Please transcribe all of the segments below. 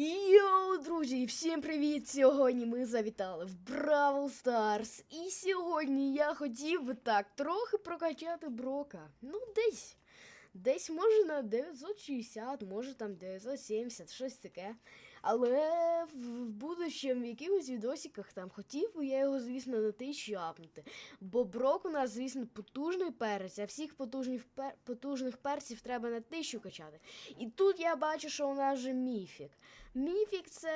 Йоу, друзі, всім привіт! Сьогодні ми завітали в Бравл Старс. І сьогодні я хотів би так трохи прокачати Брока. Ну, десь. Десь може на 960, може там 970, щось таке. Але в будущем в якихось відосиках там хотів би я його, звісно, на тисячу апнути. Бо Брок у нас, звісно, потужний перець, а всіх потужних, пер... потужних перців треба на тисячу качати. І тут я бачу, що у нас вже міфік. Міфік це,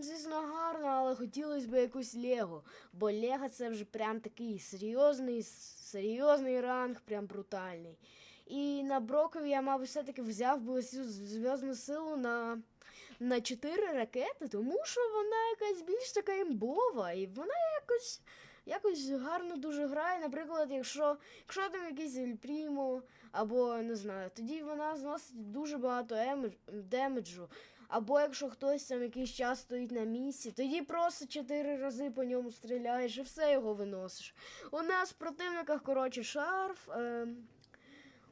звісно, гарно, але хотілося б якусь Лего. Бо Лего це вже прям такий серйозний, серйозний ранг, прям брутальний. І на Брокові я, мабуть, все-таки взяв би цю зв'язну силу на, на 4 ракети, тому що вона якась більш така імбова, і вона якось. Якось гарно дуже грає. Наприклад, якщо, якщо там якийсь Ельпрімо, або не знаю, тоді вона зносить дуже багато демеджу. Або якщо хтось там якийсь час стоїть на місці, тоді просто чотири рази по ньому стріляєш і все його виносиш. У нас в противниках, коротше, шарф, е,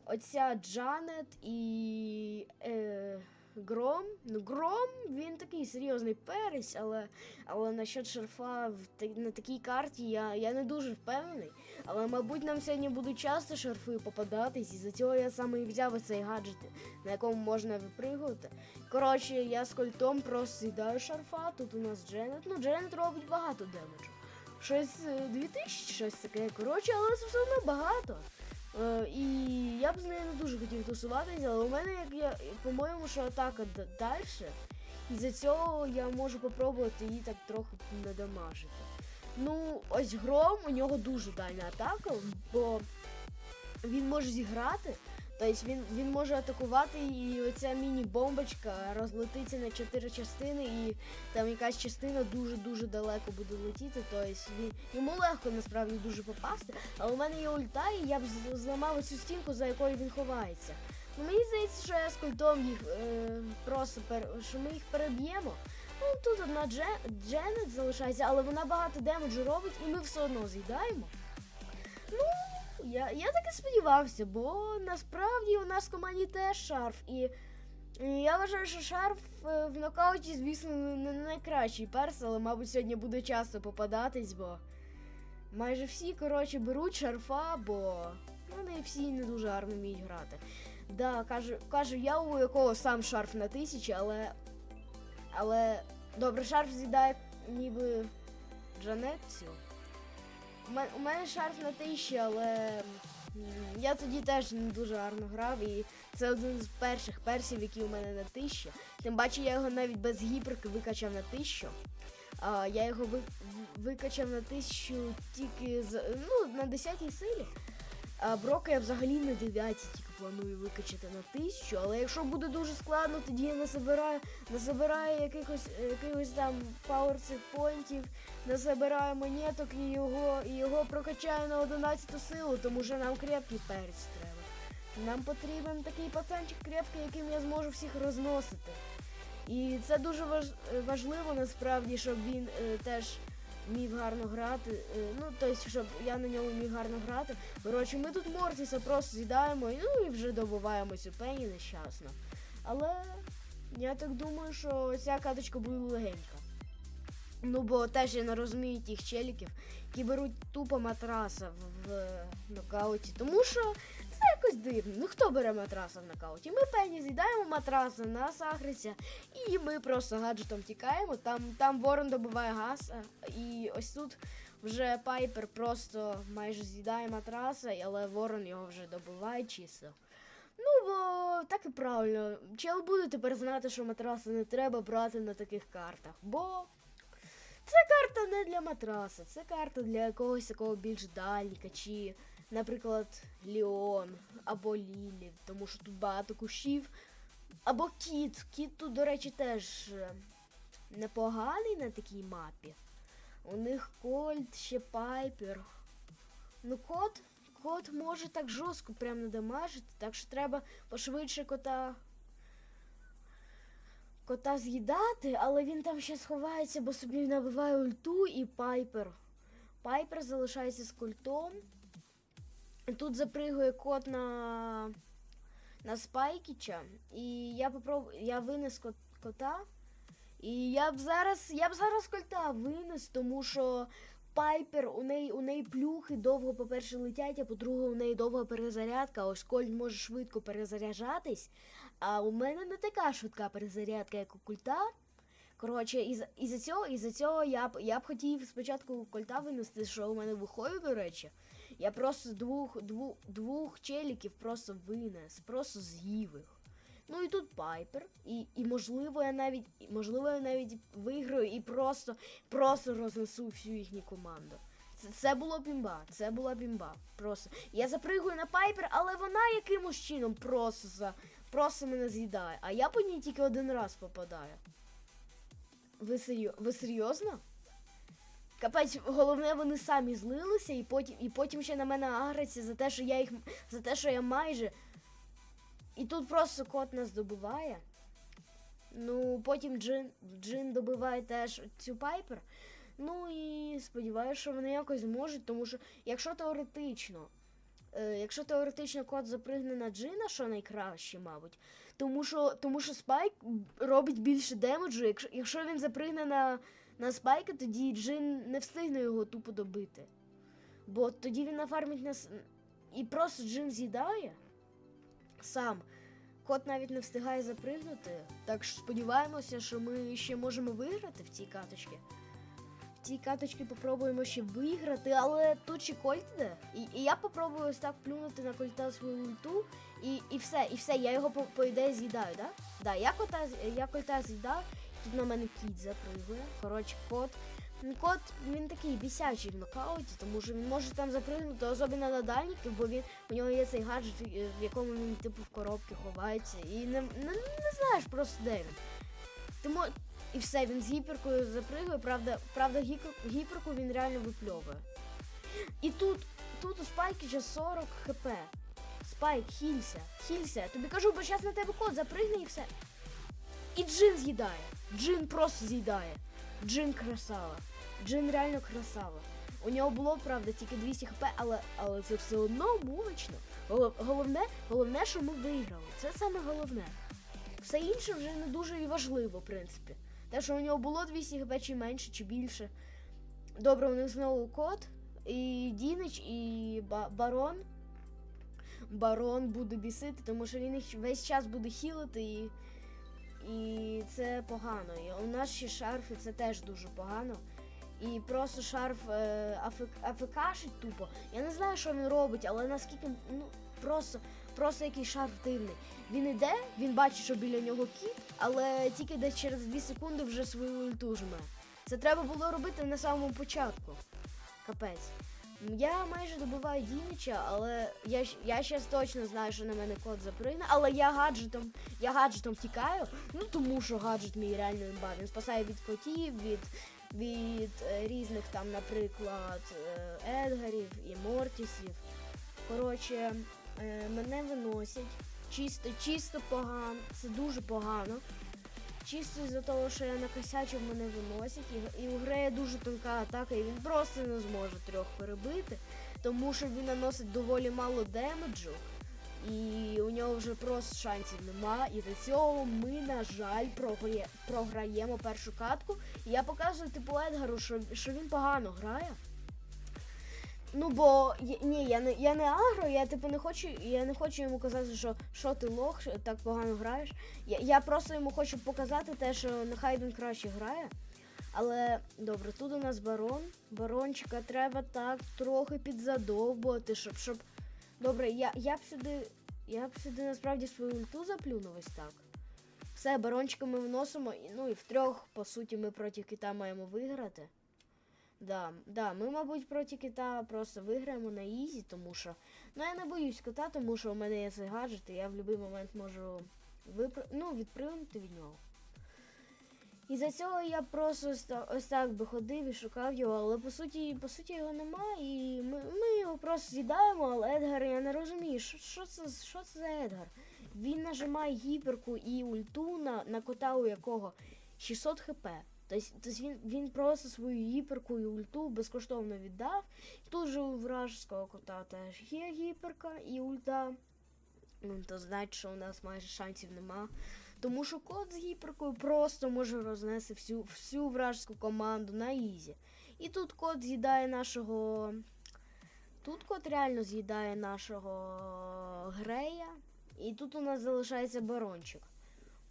оця Джанет і е, Гром. Ну, Гром, він такий серйозний перець, але, але насчет шарфа в, на такій карті я, я не дуже впевнений. Але, мабуть, нам сьогодні будуть часто шарфи попадатись, і за цього я саме і взяв цей гаджет, на якому можна випригувати. Коротше, я з кольтом просто з'їдаю шарфа, тут у нас Дженет. Ну, Дженет робить багато демеджу. Щось е, 2000, щось таке. Коротше, але це все одно багато. Е, і я б з нею не дуже хотів тусуватися, але у мене, як я, по-моєму, що атака далі. І за цього я можу попробувати її так трохи надамажити. Ну, ось гром, у нього дуже дальня атака, бо він може зіграти. Тобто він, він може атакувати, і оця міні-бомбочка розлетиться на чотири частини, і там якась частина дуже-дуже далеко буде летіти. Тобто він, йому легко насправді дуже попасти, але у мене є ульта, і я б зламав цю стінку, за якою він ховається. Ну, мені здається, що я з культом їх е, просто пер, що ми їх переб'ємо. Ну, тут одна Дже, Дженет залишається, але вона багато демеджу робить, і ми все одно з'їдаємо. Ну, я, я так і сподівався, бо насправді у нас в команді теж шарф. І, і я вважаю, що шарф е, в нокауті, звісно, не найкращий перс, але, мабуть, сьогодні буде часто попадатись, бо майже всі, коротше, беруть шарфа, бо ну, не всі не дуже гарно вміють грати. Да, кажу, кажу я, у якого сам шарф на тисячі, але. Але добре, шарф з'їдає ніби Джанетцю. У мене, шарф на тиші, але я тоді теж не дуже гарно грав, і це один з перших персів, які у мене на тиші. Тим паче я його навіть без гіперки викачав на тисячу. Я його ви, викачав на тисячу тільки з, ну, на 10 силі. А Брока я взагалі на 9 тільки планую викачати на тисячу, але якщо буде дуже складно, тоді я насобираю, насобираю якихось, якихось там power поінтів, насобираю монеток і його, і його прокачаю на 11 силу, тому що нам крепкий перець треба. Нам потрібен такий пацанчик крепкий, яким я зможу всіх розносити. І це дуже важ, важливо насправді, щоб він е, теж міг гарно грати. Е, ну, тобто, щоб я на ньому міг гарно грати. Коротше, ми тут Мортіса просто з'їдаємо, ну і вже добуваємо цю пені нещасно. Але я так думаю, що ця каточка буде легенька. Ну, бо теж я не розумію тих челіків, які беруть тупо матраса в, в нокауті. Тому що якось дивно. Ну хто бере матраса в нокауті? Ми пені з'їдаємо матраса, нас агриться, і ми просто гаджетом тікаємо. Там, там ворон добиває газ, і ось тут вже Пайпер просто майже з'їдає матраса, але ворон його вже добиває чисто. Ну, бо так і правильно. Чел буде тепер знати, що матраса не треба брати на таких картах, бо це карта не для матраса, це карта для якогось такого більш дальніка, чи, наприклад, Ліон або Лілі, тому що тут багато кущів. Або кіт. Кіт тут, до речі, теж е, непоганий на такій мапі. У них Кольт, ще Пайпер. Ну, кот, кот може так жорстко прям надамажити, так що треба пошвидше кота. Кота з'їдати, але він там ще сховається, бо собі набиває ульту і Пайпер. Пайпер залишається з культом. Тут запригує кот на, на Спайкіча. І я попроб... я винес кот... кота. І я б зараз, я б зараз кольта винес, тому що Пайпер, у неї, у неї плюхи довго, по-перше, летять, а по-друге, у неї довга перезарядка. Ось Кольт може швидко перезаряджатись. А у мене не така швидка перезарядка, як у культа. Коротше, із, із-за цього, із-за цього я б, я б хотів спочатку кольта винести, що у мене виходить, до речі. Я просто двох, двох, двох челіків просто винес, просто з'їв їх. Ну і тут Пайпер, і, і можливо я навіть можливо я навіть виграю і просто, просто рознесу всю їхню команду. Це, це було бімба, це була бімба. Просто. Я запригую на Пайпер, але вона якимось чином просто за, просто мене з'їдає. А я по ній тільки один раз попадаю. Ви, серйо... Ви серйозно? Капець, головне, вони самі злилися і потім, і потім ще на мене аграться за те, що я їх за те, що я майже. І тут просто кот нас добиває. Ну, потім Джин, Джин добиває теж цю пайпер. Ну і сподіваюся, що вони якось зможуть, тому що якщо теоретично, е, якщо теоретично кот запригне на Джина, що найкраще, мабуть, тому що, тому що спайк робить більше демеджу. Якщо, якщо він запригне на, на спайка, тоді Джин не встигне його тупо добити. Бо тоді він нафармить нас. І просто Джин з'їдає сам. Кот навіть не встигає запригнути. Так що сподіваємося, що ми ще можемо виграти в цій каточці. В цій каточці попробуємо ще виграти, але тут ще кольт іде. І, і я попробую ось так плюнути на кольта свою ульту. І, і все, і все, я його по, по ідеї з'їдаю, да? Да, я я кольта з'їдаю, тут на мене кіт запригує. Коротше, кот. Кот він такий бісячий в нокауті, тому що він може там запригнути, особливо на дальників, бо він у нього є цей гаджет, е, в якому він типу в коробці ховається. І не, не, не знаєш просто де він. Тому і все, він з гіперкою запригує, правда, правда, гіперку він реально випльовує. І тут, тут у спайки ще 40 хп. Спайк, хілься, хілься. Тобі кажу, бо зараз на тебе кот запригне і все. І Джин з'їдає. Джин просто з'їдає. Джин красава. Джин реально красава. У нього було, правда, тільки 200 хп, але, але це все одно мощно. Головне, головне, що ми виграли. Це саме головне. Все інше вже не дуже і важливо, в принципі. Те, що у нього було 200 хп, чи менше, чи більше. Добре, у них знову кот, і Дінич, і барон. Барон буде бісити, тому що він їх весь час буде хілити і. І це погано. І у нас ще шарф, і це теж дуже погано. І просто шарф е, афек, афекашить тупо. Я не знаю, що він робить, але наскільки ну просто, просто якийсь шарф дивний. Він іде, він бачить, що біля нього кіт, але тільки десь через 2 секунди вже свою ульту жме. Це треба було робити на самому початку. Капець. Я майже добиваю Дінича, але я, я точно знаю, що на мене кот запригне, але я гаджетом, я гаджетом втікаю, ну тому що гаджет мій реально імба. Він спасає від котів, від, від е, різних там, наприклад, е, Едгарів і Мортісів. Коротше, е, мене виносять. Чисто, чисто погано. Це дуже погано. Чисто із-за того, що я накосячив, мене виносять. І, і у гри є дуже тонка атака, і він просто не зможе трьох перебити, тому що він наносить доволі мало демеджу. І у нього вже просто шансів нема. І до цього ми, на жаль, програє, програємо першу катку. І я показую типу Едгару, що, що він погано грає. Ну бо ні, я не я не агро, я типу не хочу, я не хочу йому казати, що що ти лох, так погано граєш. Я, я просто йому хочу показати те, що нехай він краще грає. Але добре, тут у нас барон. Барончика треба так трохи підзадовбувати, щоб щоб. Добре, я, я б сюди. Я б сюди насправді свою ульту заплюнув ось так. Все, барончика ми вносимо, ну і втрьох, по суті, ми проти кита маємо виграти. Да, да, ми, мабуть, проти кита просто виграємо на ізі, тому що. Ну я не боюсь кота, тому що у мене є цей гаджет, і я в будь-який момент можу випр... ну, відпригнути від нього. І за цього я просто ось так би ходив і шукав його, але по суті, по суті його нема, і ми, ми його просто з'їдаємо, але Едгар, я не розумію, що, що, це, що це за Едгар? Він нажимає гіперку і ульту на, на кота, у якого 600 хп. Тобто, він, він просто свою гіперку і ульту безкоштовно віддав. Тут же у вражеского кота теж є гіперка і ульта. Ну, то значить, що у нас майже шансів нема. Тому що кот з гіперкою просто може рознести всю, всю вражську команду на ізі. І тут кот з'їдає нашого. Тут кот реально з'їдає нашого грея. І тут у нас залишається барончик.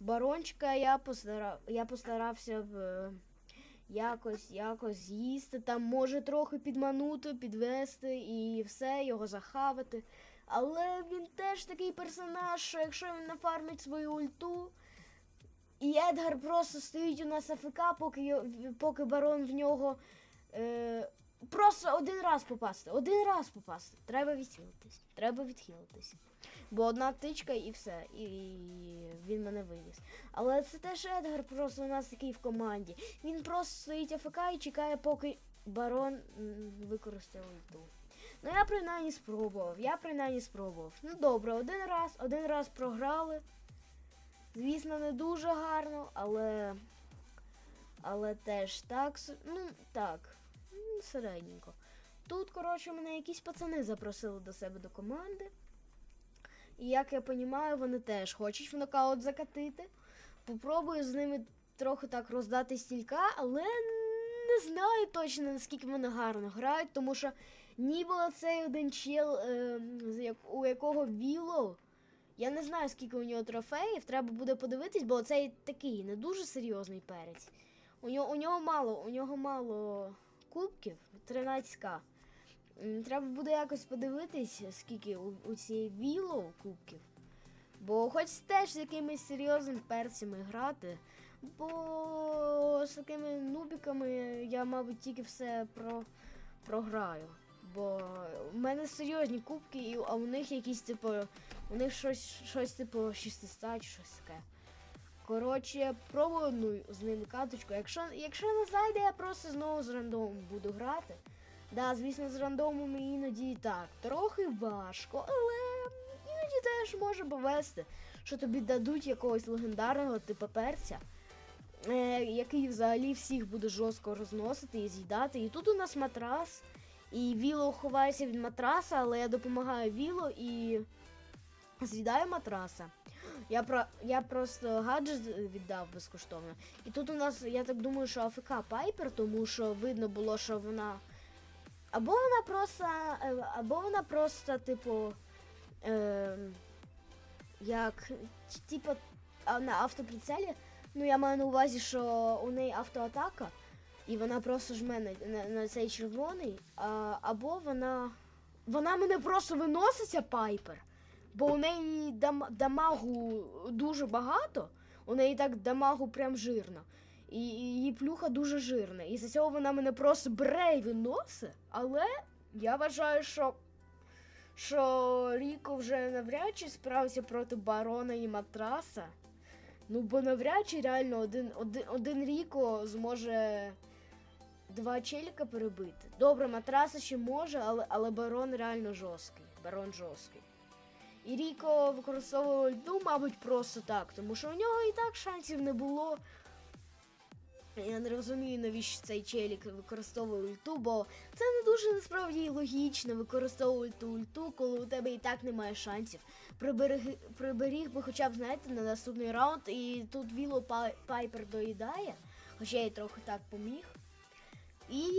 Барончика я постара... я постарався б якось, якось з'їсти. Там може трохи підманути, підвести і все, його захавати. Але він теж такий персонаж, що якщо він нафармить свою ульту, і Едгар просто стоїть у нас АФК, поки, поки барон в нього. Е, просто один раз попасти. Один раз попасти. Треба відхилитись. Треба відхилитись. Бо одна тичка і все. І він мене вивіз. Але це теж Едгар просто у нас такий в команді. Він просто стоїть АФК і чекає, поки барон використає ульту. Ну я принаймні спробував. Я принаймні спробував. Ну добре, один раз, один раз програли. Звісно, не дуже гарно, але. Але теж так. Ну, так. Середненько. Тут, коротше, мене якісь пацани запросили до себе до команди. І як я розумію, вони теж хочуть в нокаут закатити. Попробую з ними трохи так роздати стілька, але не знаю точно, наскільки вони гарно грають, тому що ніби оцей один чел, е, у якого Віло. Я не знаю, скільки у нього трофеїв, треба буде подивитись, бо цей такий не дуже серйозний перець. У нього, у нього мало, у нього мало кубків, 13к. Треба буде якось подивитись, скільки у, у цієї Віло кубків. Бо хоч теж з якимись серйозними перцями грати, бо з такими нубіками я, мабуть, тільки все про, програю. Бо в мене серйозні кубки, а у них якісь, типу, у них щось, щось типу 600 чи щось таке. Коротше, пробую з ними каточку. Якщо, якщо не зайде, я просто знову з рандомом буду грати. Да, звісно, з рандомом іноді і так. Трохи важко, але іноді теж може повести, що тобі дадуть якогось легендарного типу перця, е, який взагалі всіх буде жорстко розносити і з'їдати. І тут у нас матрас. І Віло ховається від матраса, але я допомагаю Віло і з'їдаю матраса. Я, про, я просто гаджет віддав безкоштовно. І тут у нас, я так думаю, що АФК Пайпер, тому що видно було, що вона. Або вона просто. е, Або вона просто, типу. Е, як. Типу, на автоприцелі. Ну, я маю на увазі, що у неї автоатака, і вона просто жме на, на, на цей червоний. А, або вона. Вона мене просто виноситься, Пайпер. Бо у неї дам, дамагу дуже багато, у неї так дамагу прям жирно. І її плюха дуже жирна. І за цього вона мене просто бере і виносить. Але я вважаю, що, що Ріко вже навряд чи справився проти барона і матраса. Ну, бо навряд чи реально один, один, один Ріко зможе два челіка перебити. Добре, матраса ще може, але, але барон реально жорсткий. Барон жорсткий. І Ріко використовував ульту, мабуть, просто так, тому що у нього і так шансів не було. Я не розумію, навіщо цей челік використовує ульту, бо це не дуже насправді логічно використовувати ульту, коли у тебе і так немає шансів. Приберіг, приберіг би хоча б, знаєте, на наступний раунд, і тут Віло Пайпер доїдає, хоча я й трохи так поміг. І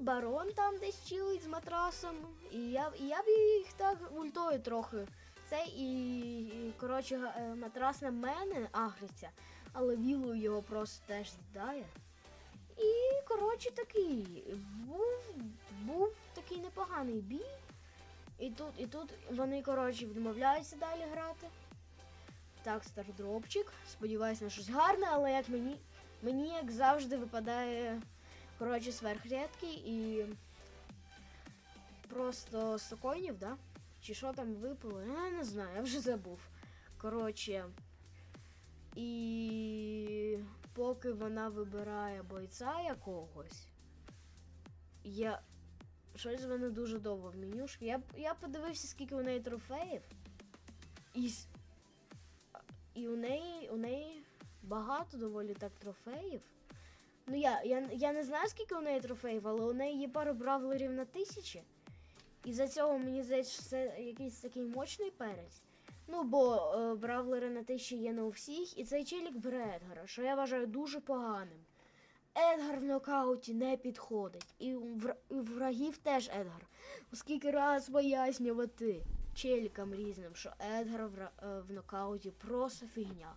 барон там десь чилить з матрасом. І я, і я б їх так ультою трохи. Це і, коротше, е, матрас на мене агриться, але Вілу його просто теж з'їдає. І, коротше, такий був, був такий непоганий бій. І тут, і тут вони, коротше, відмовляються далі грати. Так, стардропчик. Сподіваюсь на щось гарне, але як мені, мені як завжди випадає, коротше, сверхрядкий і просто сокойнів, да? Чи що там випало? Я не знаю, я вже забув. Коротше. І поки вона вибирає бойця якогось, я. Щось вона дуже довго в менюшки. Я, я подивився, скільки у неї трофеїв. І, і у неї у неї багато доволі так трофеїв. Ну я, я, я не знаю, скільки у неї трофеїв, але у неї є пару бравлерів на тисячі. І за цього мені здається, що це якийсь такий мощний перець. Ну, бо е, бравлери на те, що є не у всіх, і цей челік бере Едгара, що я вважаю дуже поганим. Едгар в нокауті не підходить. І у врагів теж Едгар. Оскільки раз пояснювати челікам різним, що Едгар в, е, в нокауті просто фігня.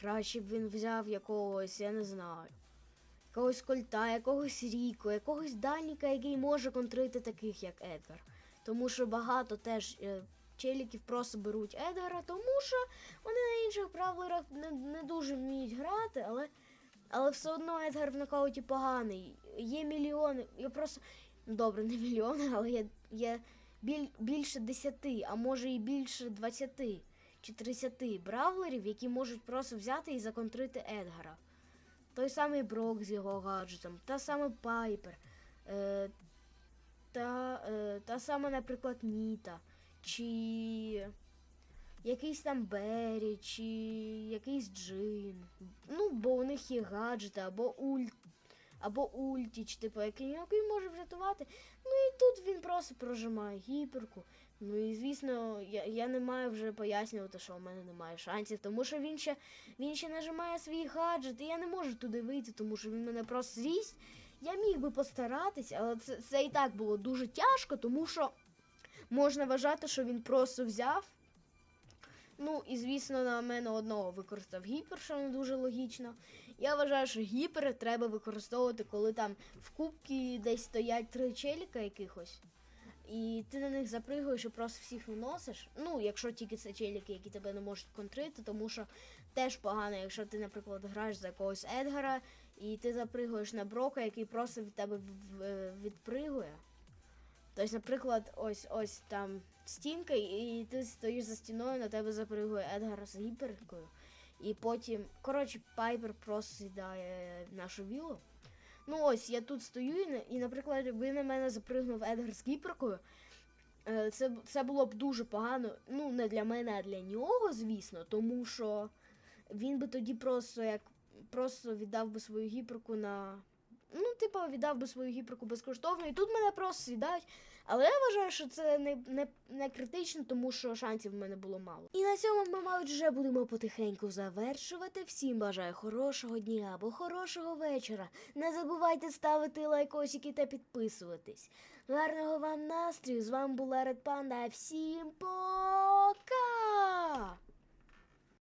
Краще б він взяв якогось, я не знаю, якогось кольта, якогось ріку, якогось дальніка, який може контрити таких, як Едгар. Тому що багато теж е, челіків просто беруть Едгара, тому що вони на інших бравлерах не, не дуже вміють грати, але, але все одно Едгар в нокауті поганий. Є мільйони. Я просто. Добре, не мільйони, але є, є біль, більше десяти, а може і більше двадцяти чи 30 бравлерів, які можуть просто взяти і законтрити Едгара. Той самий Брок з його гаджетом, та сама Пайпер, е, та, е, та сама, наприклад, Ніта, чи якийсь там Беррі, чи якийсь Джин. Ну, бо у них є гаджети, або ульт. Або ультіч, типу, який, який може врятувати. Ну і тут він просто прожимає гіперку. Ну і звісно, я, я не маю вже пояснювати, що у мене немає шансів, тому що він ще він ще нажимає свій гаджет, і я не можу туди вийти, тому що він мене просто з'їсть. Я міг би постаратись, але це, це і так було дуже тяжко, тому що можна вважати, що він просто взяв. Ну, і звісно, на мене одного використав гіпер, що не дуже логічно. Я вважаю, що гіпери треба використовувати, коли там в кубці десь стоять три челіка якихось. І ти на них запригуєш і просто всіх виносиш. Ну, якщо тільки це челіки, які тебе не можуть контрити, тому що теж погано, якщо ти, наприклад, граєш за якогось Едгара, і ти запригуєш на Брока, який просто від тебе в- відпригує. Тобто, наприклад, ось ось там стінка, і ти стоїш за стіною, на тебе запригує Едгар з гіперкою. І потім, коротше, Пайпер просто з'їдає нашу вілу. Ну ось, я тут стою, і, наприклад, якби на мене запригнув Едгар з гіперкою, е, це, це було б дуже погано. Ну, не для мене, а для нього, звісно, тому що він би тоді просто як просто віддав би свою гіперку на. Ну, типу, віддав би свою гіперку безкоштовно, і тут мене просто з'їдають. Але я вважаю, що це не, не, не критично, тому що шансів в мене було мало. І на цьому ми, мабуть, вже будемо потихеньку завершувати. Всім бажаю хорошого дня або хорошого вечора. Не забувайте ставити лайкосики та підписуватись. Гарного вам настрою! З вами була Red Panda. Всім пока!